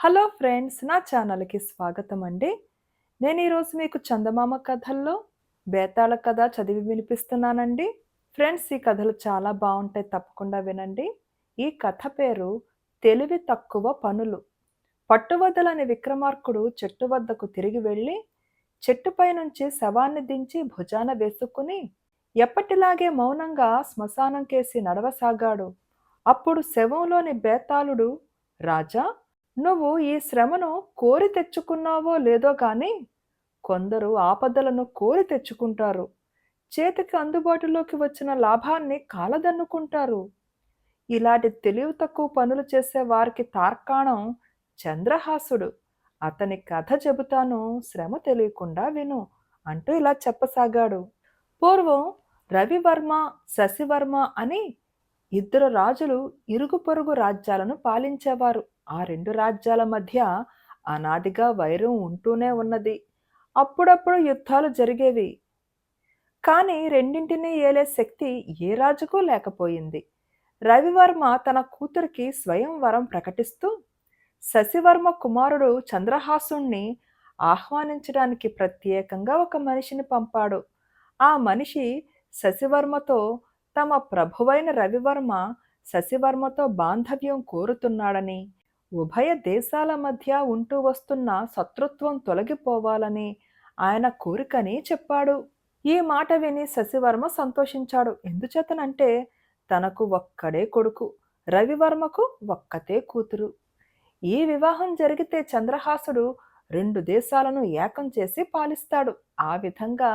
Hello friends నా ఛానల్కి స్వాగతం అండి. నేను ఈరోజు మీకు చందమామ కథల్లో బేతాళ కథ చదివి వినిపిస్తున్నానండి. ఫ్రెండ్స్ ఈ కథలు చాలా బాగుంటాయి తప్పకుండా వినండి. ఈ కథ పేరు తెలివి తక్కువ పనులు. పట్టువదలని విక్రమార్కుడు చెట్టు వద్దకు తిరిగి వెళ్ళి చెట్టుపై నుంచి శవాన్ని దించి భుజాన వేసుకుని ఎప్పటిలాగే మౌనంగా శ్మశానం కేసి నడవసాగాడు. అప్పుడు శవంలోని బేతాళుడు రాజా నువ్వు ఈ శ్రమను కోరి తెచ్చుకున్నావో లేదో కానీ కొందరు ఆపదలను కోరి తెచ్చుకుంటారు. చేతికి అందుబాటులోకి వచ్చిన లాభాన్ని కాలదన్నుకుంటారు. ఇలాంటి తెలివి తక్కువ పనులు చేసే వారికి తార్కాణం చంద్రహాసుడు. అతని కథ చెబుతాను శ్రమ తెలియకుండా విను అంటూ ఇలా చెప్పసాగాడు. పూర్వం రవివర్మ శశివర్మ అని ఇద్దరు రాజులు ఇరుగు పొరుగు రాజ్యాలను పాలించేవారు. ఆ రెండు రాజ్యాల మధ్య అనాదిగా వైరం ఉంటూనే ఉన్నది. అప్పుడప్పుడు యుద్ధాలు జరిగేవి. కానీ రెండింటినీ ఏలే శక్తి ఏ రాజుకు లేకపోయింది. రవివర్మ తన కూతురికి స్వయంవరం ప్రకటిస్తూ శశివర్మ కుమారుడు చంద్రహాసుణ్ణి ఆహ్వానించడానికి ప్రత్యేకంగా ఒక మనిషిని పంపాడు. ఆ మనిషి శశివర్మతో తమ ప్రభువైన రవివర్మ శశివర్మతో బాంధవ్యం కోరుతున్నాడని ఉభయ దేశాల మధ్య ఉంటూ వస్తున్న శత్రుత్వం తొలగిపోవాలని ఆయన కోరికని చెప్పాడు. ఈ మాట విని శశివర్మ సంతోషించాడు. ఎందుచేతనంటే తనకు ఒక్కడే కొడుకు రవివర్మకు ఒక్కతే కూతురు. ఈ వివాహం జరిగితే చంద్రహాసుడు రెండు దేశాలను ఏకం చేసి పాలిస్తాడు. ఆ విధంగా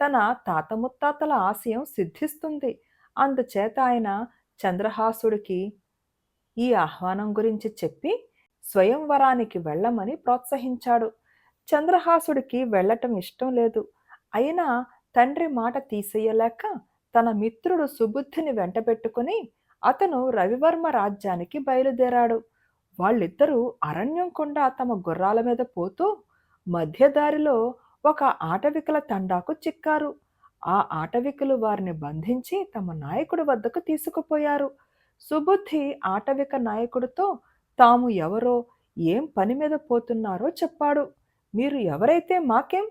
తన తాత ముత్తాతల ఆశయం సిద్ధిస్తుంది. అందుచేత ఆయన చంద్రహాసుడికి ఈ ఆహ్వానం గురించి చెప్పి స్వయంవరానికి వెళ్ళమని ప్రోత్సహించాడు. చంద్రహాసుడికి వెళ్ళటం ఇష్టం లేదు. అయినా తండ్రి మాట తీసేయలేక తన మిత్రుడు సుబుద్ధిని వెంటబెట్టుకుని అతను రవివర్మ రాజ్యానికి బయలుదేరాడు. వాళ్ళిద్దరూ అరణ్యం కొండ తమ గుర్రాల మీద పోతూ మధ్యదారిలో ఒక ఆటవికల తండాకు చిక్కారు. ఆ ఆటవికులు వారిని బంధించి తమ నాయకుడి వద్దకు తీసుకుపోయారు. సుబుద్ధి ఆటవిక నాయకుడితో తాము ఎవరో ఏం పని మీద పోతున్నారో చెప్పాడు. మీరు ఎవరైతే మాకేం?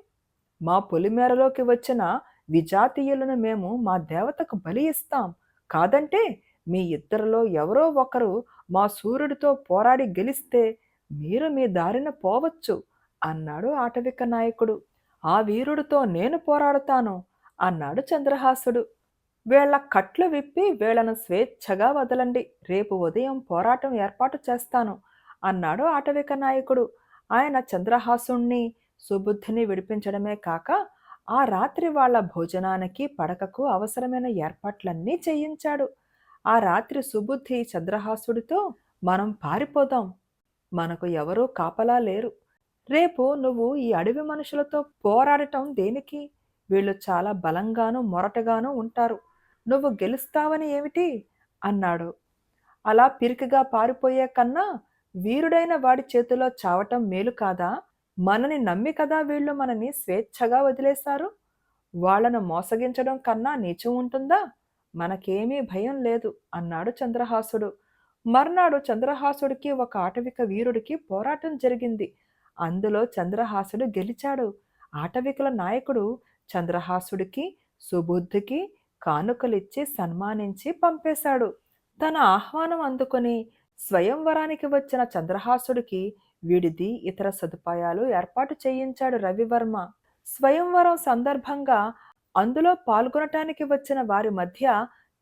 మా పొలిమేరలోకి వచ్చిన విజాతీయులను మేము మా దేవతకు బలి ఇస్తాం. కాదంటే మీ ఇద్దరిలో ఎవరో ఒకరు మా సూర్యుడితో పోరాడి గెలిస్తే మీరు మీ దారిన పోవచ్చు అన్నాడు ఆటవిక నాయకుడు. ఆ వీరుడితో నేను పోరాడుతాను. అన్నాడు చంద్రహాసుడు. వీళ్ళ కట్లు విప్పి వీళ్ళను స్వేచ్ఛగా వదలండి. రేపు ఉదయం పోరాటం ఏర్పాటు చేస్తాను అన్నాడు ఆటవిక నాయకుడు. ఆయన చంద్రహాసుణ్ణి సుబుద్ధిని విడిపించడమే కాక ఆ రాత్రి వాళ్ళ భోజనానికి పడకకు అవసరమైన ఏర్పాట్లన్నీ చేయించాడు. ఆ రాత్రి సుబుద్ధి చంద్రహాసుడితో మనం పారిపోదాం. మనకు ఎవరూ కాపలా లేరు. రేపు నువ్వు ఈ అడవి మనుషులతో పోరాడటం దేనికి? వీళ్ళు చాలా బలంగానూ మొరటగానూ ఉంటారు. నువ్వు గెలుస్తావని ఏమిటి? అన్నాడు. అలా పిరికిగా పారిపోయే కన్నా వీరుడైన వాడి చేతిలో చావటం మేలు కాదా? మనని నమ్మి కదా వీళ్ళు మనని స్వేచ్ఛగా వదిలేశారు? వాళ్ళను మోసగించడం కన్నా నీచం ఉంటుందా? మనకేమీ భయం లేదు అన్నాడు చంద్రహాసుడు. మర్నాడు చంద్రహాసుడికి ఒక ఆటవిక వీరుడికి పోరాటం జరిగింది. అందులో చంద్రహాసుడు గెలిచాడు. ఆటవికుల నాయకుడు చంద్రహాసుడికి సుబుద్ధికి కానుకలిచ్చి సన్మానించి పంపేశాడు. తన ఆహ్వానం అందుకొని స్వయంవరానికి వచ్చిన చంద్రహాసుడికి విడిది ఇతర సదుపాయాలు ఏర్పాటు చేయించాడు రవివర్మ. స్వయంవరం సందర్భంగా అందులో పాల్గొనటానికి వచ్చిన వారి మధ్య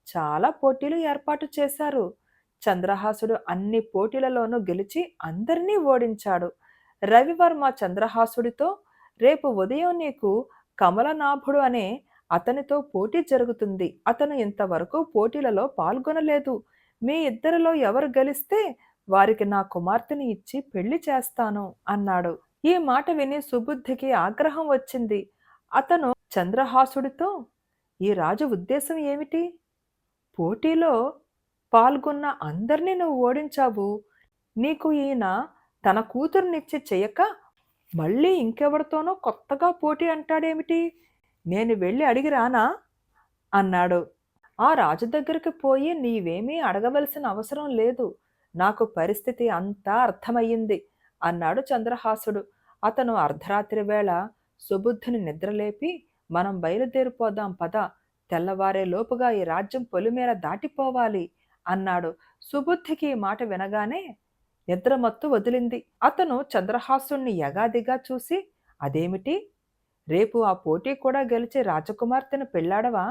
చాలా పోటీలు ఏర్పాటు చేశారు. చంద్రహాసుడు అన్ని పోటీలలోనూ గెలిచి అందరినీ ఓడించాడు. రవివర్మ చంద్రహాసుడితో రేపు ఉదయం నీకు కమలనాభుడు అనే అతనితో పోటీ జరుగుతుంది. అతను ఇంతవరకు పోటీలలో పాల్గొనలేదు. మీ ఇద్దరిలో ఎవరు గెలిస్తే వారికి నా కుమార్తెని ఇచ్చి పెళ్ళి చేస్తాను అన్నాడు. ఈ మాట విని సుబుద్ధికి ఆగ్రహం వచ్చింది. అతను చంద్రహాసుడితో ఈ రాజు ఉద్దేశం ఏమిటి? పోటీలో పాల్గొన్న అందరినీ నువ్వు ఓడించావు. నీకు ఈయన తన కూతురునిచ్చి చెయ్యక మళ్ళీ ఇంకెవరితోనో కొత్తగా పోటీ అంటాడేమిటి? నేను వెళ్ళి అడిగి రానా? అన్నాడు. ఆ రాజు దగ్గరికి పోయి నీవేమీ అడగవలసిన అవసరం లేదు. నాకు పరిస్థితి అంతా అర్థమయ్యింది అన్నాడు చంద్రహాసుడు. అతను అర్ధరాత్రి వేళ సుబుద్ధిని నిద్రలేపి మనం బయలుదేరిపోదాం పద తెల్లవారే లోపుగా ఈ రాజ్యం పొలిమేర దాటిపోవాలి అన్నాడు. సుబుద్ధికి ఈ మాట వినగానే నిద్రమత్తు వదిలింది. అతను చంద్రహాసుణ్ణి యగాదిగా చూసి అదేమిటి? రేపు ఆ పోటీ కూడా గెలిచి రాజకుమార్తెను పెళ్ళాడవా?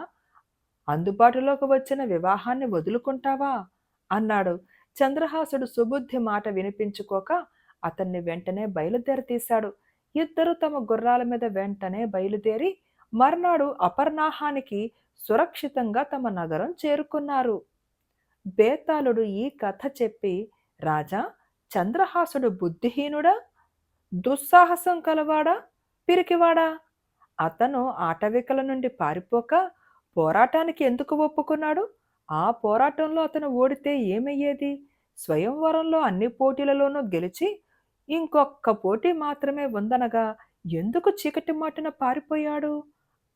అందుబాటులోకి వచ్చిన వివాహాన్ని వదులుకుంటావా? అన్నాడు. చంద్రహాసుడు సుబుద్ధి మాట వినిపించుకోక అతన్ని వెంటనే బయలుదేరి తీశాడు. ఇద్దరు తమ గుర్రాల మీద వెంటనే బయలుదేరి మర్నాడు అపర్ణాహానికి సురక్షితంగా తమ నగరం చేరుకున్నారు. బేతాళుడు ఈ కథ చెప్పి రాజా చంద్రహాసుడు బుద్ధిహీనుడా? దుస్సాహసం కలవాడా? పిరికివాడా? అతను ఆటవికల నుండి పారిపోక పోరాటానికి ఎందుకు ఒప్పుకున్నాడు? ఆ పోరాటంలో అతను ఓడితే ఏమయ్యేది? స్వయంవరంలో అన్ని పోటీలలోనూ గెలిచి ఇంకొక్క పోటీ మాత్రమే ఉందనగా ఎందుకు చీకటి మాటన పారిపోయాడు?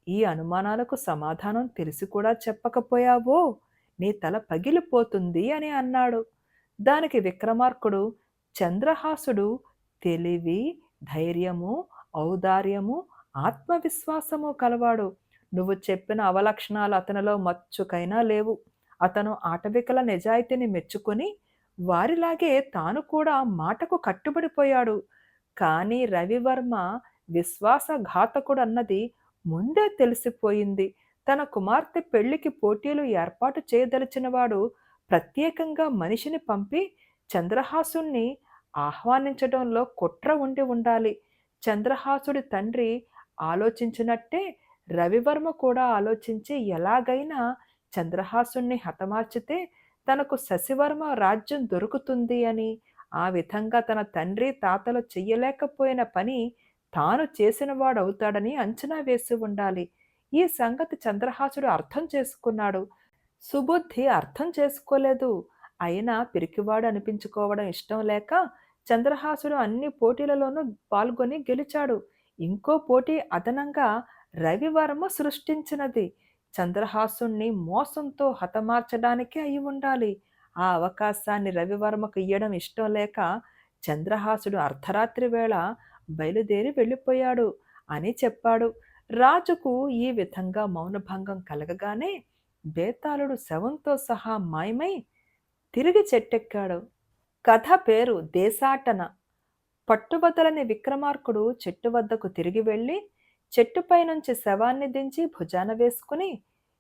ఈ అనుమానాలకు సమాధానం తెలిసి కూడా చెప్పకపోయావో? నీ తల పగిలిపోతుంది అని అన్నాడు. దానికి విక్రమార్కుడు చంద్రహాసుడు తెలివి ధైర్యము ఔదార్యము ఆత్మవిశ్వాసము కలవాడు. నువ్వు చెప్పిన అవలక్షణాలు అతనిలో మచ్చుకైనా లేవు. అతను ఆటవికల నిజాయితీని మెచ్చుకొని వారిలాగే తాను కూడా మాటకు కట్టుబడిపోయాడు. కానీ రవివర్మ విశ్వాసఘాతకుడు అన్నది ముందే తెలిసిపోయింది. తన కుమార్తె పెళ్ళికి పోటీలు ఏర్పాటు చేయదలిచినవాడు ప్రత్యేకంగా మనిషిని పంపి చంద్రహాసుణ్ణి ఆహ్వానించడంలో కుట్ర ఉండి ఉండాలి. చంద్రహాసుడి తండ్రి ఆలోచించినట్టే రవివర్మ కూడా ఆలోచించి ఎలాగైనా చంద్రహాసుణ్ణి హతమార్చితే తనకు శశివర్మ రాజ్యం దొరుకుతుంది అని ఆ విధంగా తన తండ్రి తాతలు చెయ్యలేకపోయిన పని తాను చేసినవాడవుతాడని అంచనా వేసి ఉండాలి. ఈ సంగతి చంద్రహాసుడు అర్థం చేసుకున్నాడు. సుబుద్ధి అర్థం చేసుకోలేదు. అయినా పిరికివాడు అనిపించుకోవడం ఇష్టం లేక చంద్రహాసుడు అన్ని పోటీలలోనూ పాల్గొని గెలిచాడు. ఇంకో పోటీ అదనంగా రవివర్మ సృష్టించినది. చంద్రహాసుణ్ణి మోసంతో హతమార్చడానికి అయి ఉండాలి. ఆ అవకాశాన్ని రవివర్మకు ఇయ్యడం ఇష్టం లేక చంద్రహాసుడు అర్ధరాత్రి వేళ బయలుదేరి వెళ్ళిపోయాడు అని చెప్పాడు. రాజుకు ఈ విధంగా మౌనభంగం కలగగానే బేతాళుడు శవంతో సహా మాయమై తిరిగి చెట్టెక్కాడు. కథ పేరు దేశాటన. పట్టుబదలని విక్రమార్కుడు చెట్టు వద్దకు తిరిగి వెళ్ళి చెట్టుపై నుంచి శవాన్ని దించి భుజాన వేసుకుని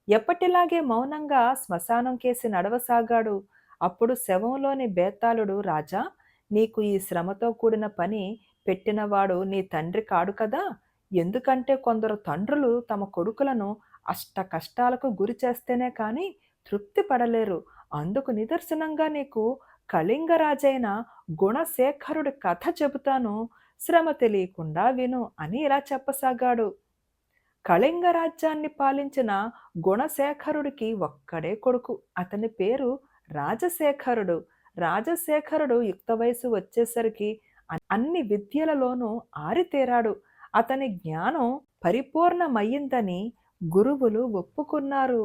ఎప్పటిలాగే మౌనంగా శ్మశానం కేసి నడవసాగాడు. అప్పుడు శవంలోని బేతాళుడు రాజా నీకు ఈ శ్రమతో కూడిన పని పెట్టినవాడు నీ తండ్రి కాడు కదా. ఎందుకంటే కొందరు తండ్రులు తమ కొడుకులను అష్ట కష్టాలకు గురి చేస్తేనే కానీ తృప్తి పడలేరు. అందుకు నిదర్శనంగా నీకు కళింగరాజైన గుణశేఖరుడి కథ చెబుతాను. శ్రమ తెలియకుండా విను అని ఇలా చెప్పసాగాడు. కళింగ రాజ్యాన్ని పాలించిన గుణశేఖరుడికి ఒక్కడే కొడుకు. అతని పేరు రాజశేఖరుడు. రాజశేఖరుడు యుక్త వయసు వచ్చేసరికి అన్ని విద్యలలోనూ ఆరితేరాడు. అతని జ్ఞానం పరిపూర్ణమయ్యిందని గురువులు ఒప్పుకున్నారు.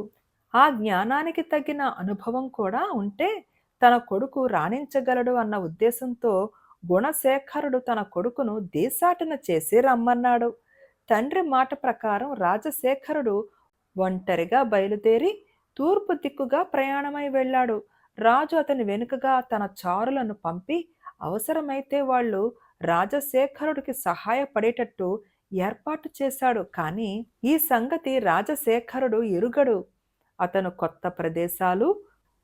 ఆ జ్ఞానానికి తగిన అనుభవం కూడా ఉంటే తన కొడుకు రాణించగలడు అన్న ఉద్దేశంతో గుణశేఖరుడు తన కొడుకును దేశాటన చేసి రమ్మన్నాడు. తండ్రి మాట ప్రకారం రాజశేఖరుడు ఒంటరిగా బయలుదేరి తూర్పు దిక్కుగా ప్రయాణమై వెళ్ళాడు. రాజు అతని వెనుకగా తన చారులను పంపి అవసరమైతే వాళ్ళు రాజశేఖరుడికి సహాయపడేటట్టు ఏర్పాటు చేశాడు. కానీ ఈ సంగతి రాజశేఖరుడు ఎరుగడు. అతను కొత్త ప్రదేశాలు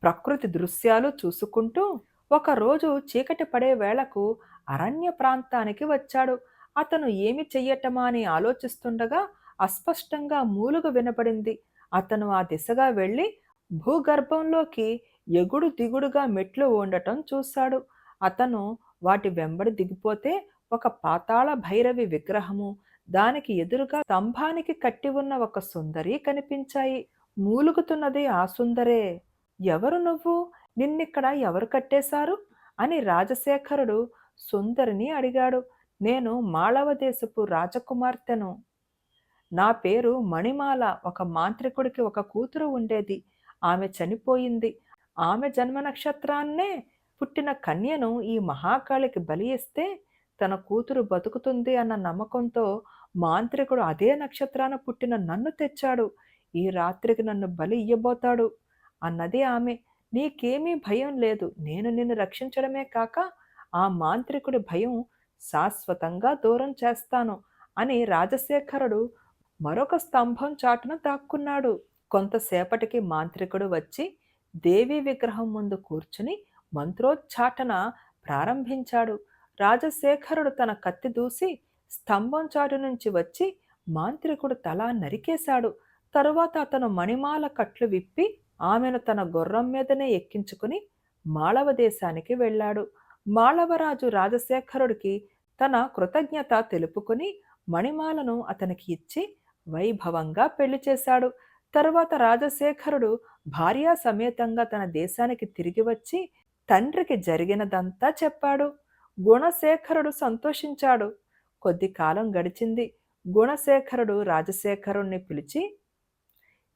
ప్రకృతి దృశ్యాలు చూసుకుంటూ ఒకరోజు చీకటి పడే వేళకు అరణ్య ప్రాంతానికి వచ్చాడు. అతను ఏమి చెయ్యటమా అని ఆలోచిస్తుండగా అస్పష్టంగా మూలుగు వినపడింది. అతను ఆ దిశగా వెళ్ళి భూగర్భంలోకి ఎగుడు దిగుడుగా మెట్లు ఉండటం చూశాడు. అతను వాటి వెంబడి దిగిపోతే ఒక పాతాళ భైరవి విగ్రహము దానికి ఎదురుగా స్తంభానికి కట్టి ఉన్న ఒక సుందరి కనిపించాయి. మూలుగుతున్నది ఆ సుందరే. ఎవరు నువ్వు? నిన్నిక్కడ ఎవరు కట్టేశారు? అని రాజశేఖరుడు సుందరిని అడిగాడు. నేను మాళవ దేశపు రాజకుమార్తెను. నా పేరు మణిమాల. ఒక మాంత్రికుడికి ఒక కూతురు ఉండేది. ఆమె చనిపోయింది. ఆమె జన్మ నక్షత్రాన్నే పుట్టిన కన్యను ఈ మహాకాళికి బలి ఇస్తే తన కూతురు బతుకుతుంది అన్న నమ్మకంతో మాంత్రికుడు అదే నక్షత్రాన పుట్టిన నన్ను తెచ్చాడు. ఈ రాత్రికి నన్ను బలి ఇయ్యబోతాడు. అన్నది ఆమె. నీకేమీ భయం లేదు. నేను నిన్ను రక్షించడమే కాక ఆ మాంత్రికుడి భయం శాశ్వతంగా దూరం చేస్తాను అని రాజశేఖరుడు మరొక స్తంభం చాటున దాక్కున్నాడు. కొంతసేపటికి మాంత్రికుడు వచ్చి దేవి విగ్రహం ముందు కూర్చుని మంత్రోచ్చాటన ప్రారంభించాడు. రాజశేఖరుడు తన కత్తి దూసి స్తంభం చాటు నుంచి వచ్చి మాంత్రికుడు తల నరికేశాడు. తరువాత అతను మణిమాల కట్లు విప్పి ఆమెను తన గుర్రం మీదనే ఎక్కించుకుని మాళవ దేశానికి వెళ్ళాడు. మాళవరాజు రాజశేఖరుడికి తన కృతజ్ఞత తెలుపుకుని మణిమాలను అతనికి ఇచ్చి వైభవంగా పెళ్ళి చేశాడు. తరువాత రాజశేఖరుడు భార్యా సమేతంగా తన దేశానికి తిరిగి వచ్చి తండ్రికి జరిగినదంతా చెప్పాడు. గుణశేఖరుడు సంతోషించాడు. కొద్ది కాలం గడిచింది. గుణశేఖరుడు రాజశేఖరుణ్ణి పిలిచి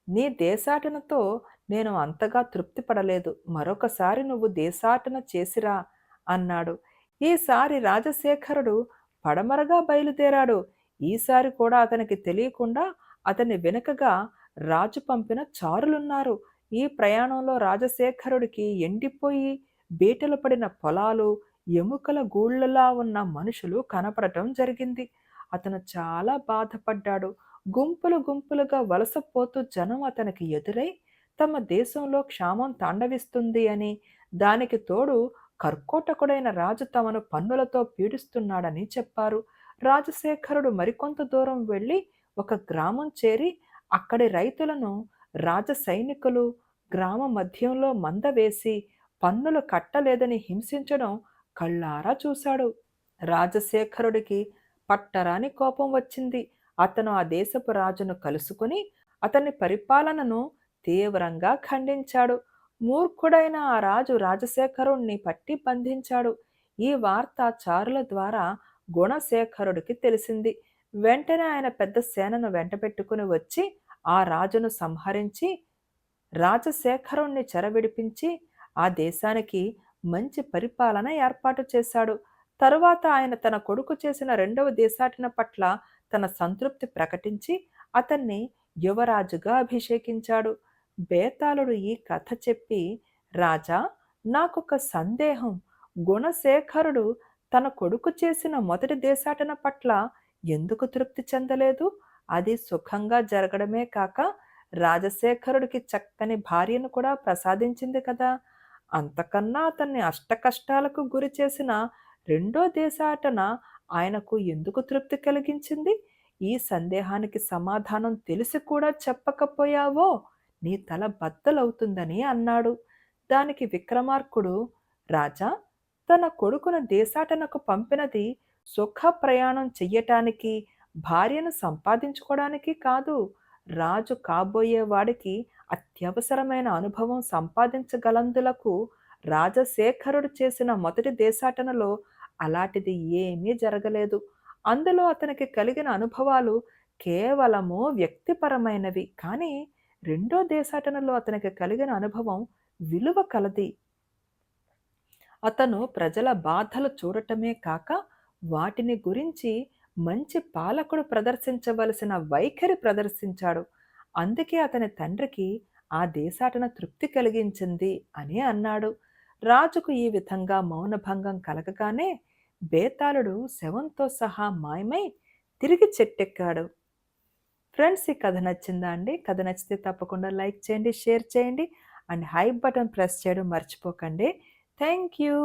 నీ దేశాటనతో నేను అంతగా తృప్తి పడలేదు. మరొకసారి నువ్వు దేశాటన చేసిరా అన్నాడు. ఈసారి రాజశేఖరుడు పడమరగా బయలుదేరాడు. ఈసారి కూడా అతనికి తెలియకుండా అతని వెనుకగా రాజు పంపిన చారులున్నారు. ఈ ప్రయాణంలో రాజశేఖరుడికి ఎండిపోయి బీటలు పడిన పొలాలు ఎముకల గూళ్ళలా ఉన్న మనుషులు కనపడటం జరిగింది. అతను చాలా బాధపడ్డాడు. గుంపులు గుంపులుగా వలసపోతూ జనం అతనికి ఎదురై తమ దేశంలో క్షామం తాండవిస్తుంది అని దానికి తోడు కర్కోటకుడైన రాజు తమను పన్నులతో పీడిస్తున్నాడని చెప్పారు. రాజశేఖరుడు మరికొంత దూరం వెళ్ళి ఒక గ్రామం చేరి అక్కడి రైతులను రాజ సైనికులు గ్రామ మధ్యంలో మంద వేసి పన్నులు కట్టలేదని హింసించడం కళ్ళారా చూశాడు. రాజశేఖరుడికి పట్టరాని కోపం వచ్చింది. అతను ఆ దేశపు రాజును కలుసుకుని అతని పరిపాలనను తీవ్రంగా ఖండించాడు. మూర్ఖుడైన ఆ రాజు రాజశేఖరుణ్ణి పట్టి బంధించాడు. ఈ వార్త చారుల ద్వారా గుణశేఖరుడికి తెలిసింది. వెంటనే ఆయన పెద్ద సేనను వెంటబెట్టుకుని వచ్చి ఆ రాజును సంహరించి రాజశేఖరుణ్ణి చెరవిడిపించి ఆ దేశానికి మంచి పరిపాలన ఏర్పాటు చేశాడు. తరువాత ఆయన తన కొడుకు చేసిన రెండవ దేశాటన పట్ల తన సంతృప్తి ప్రకటించి అతన్ని యువరాజుగా అభిషేకించాడు. బేతాళుడు ఈ కథ చెప్పి రాజా నాకొక సందేహం. గుణశేఖరుడు తన కొడుకు చేసిన మొదటి దేశాటన పట్ల ఎందుకు తృప్తి చెందలేదు? అది సుఖంగా జరగడమే కాక రాజశేఖరుడికి చక్కని భార్యను కూడా ప్రసాదించింది కదా! అంతకన్నా అతన్ని అష్టకష్టాలకు గురి చేసిన రెండో దేశాటన ఆయనకు ఎందుకు తృప్తి కలిగించింది? ఈ సందేహానికి సమాధానం తెలిసి కూడా చెప్పకపోయావో నీ తల బద్దలవుతుందని అన్నాడు. దానికి విక్రమార్కుడు రాజా తన కొడుకును దేశాటనకు పంపినది సుఖ ప్రయాణం చెయ్యటానికి భార్యను సంపాదించుకోవడానికి కాదు. రాజు కాబోయేవాడికి అత్యవసరమైన అనుభవం సంపాదించగలందులకు రాజశేఖరుడు చేసిన మొదటి దేశాటనలో అలాంటిది ఏమీ జరగలేదు. అందులో అతనికి కలిగిన అనుభవాలు కేవలము వ్యక్తిపరమైనవి. కానీ రెండో దేశాటనలో అతనికి కలిగిన అనుభవం విలువ కలది. అతను ప్రజల బాధలు చూడటమే కాక వాటిని గురించి మంచి పాలకుడు ప్రదర్శించవలసిన వైఖరి ప్రదర్శించాడు. అందుకే అతని తండ్రికి ఆ దేశాటన తృప్తి కలిగించింది అని అన్నాడు. రాజుకు ఈ విధంగా మౌనభంగం కలగగానే బేతాళుడు శవంతో సహా మాయమై తిరిగి చెట్టెక్కాడు. ఫ్రెండ్స్ ఈ కథ నచ్చిందా అండి? కథ నచ్చితే తప్పకుండా లైక్ చేయండి షేర్ చేయండి. అండ్ హై బటన్ ప్రెస్ చేయడం మర్చిపోకండి. Thank you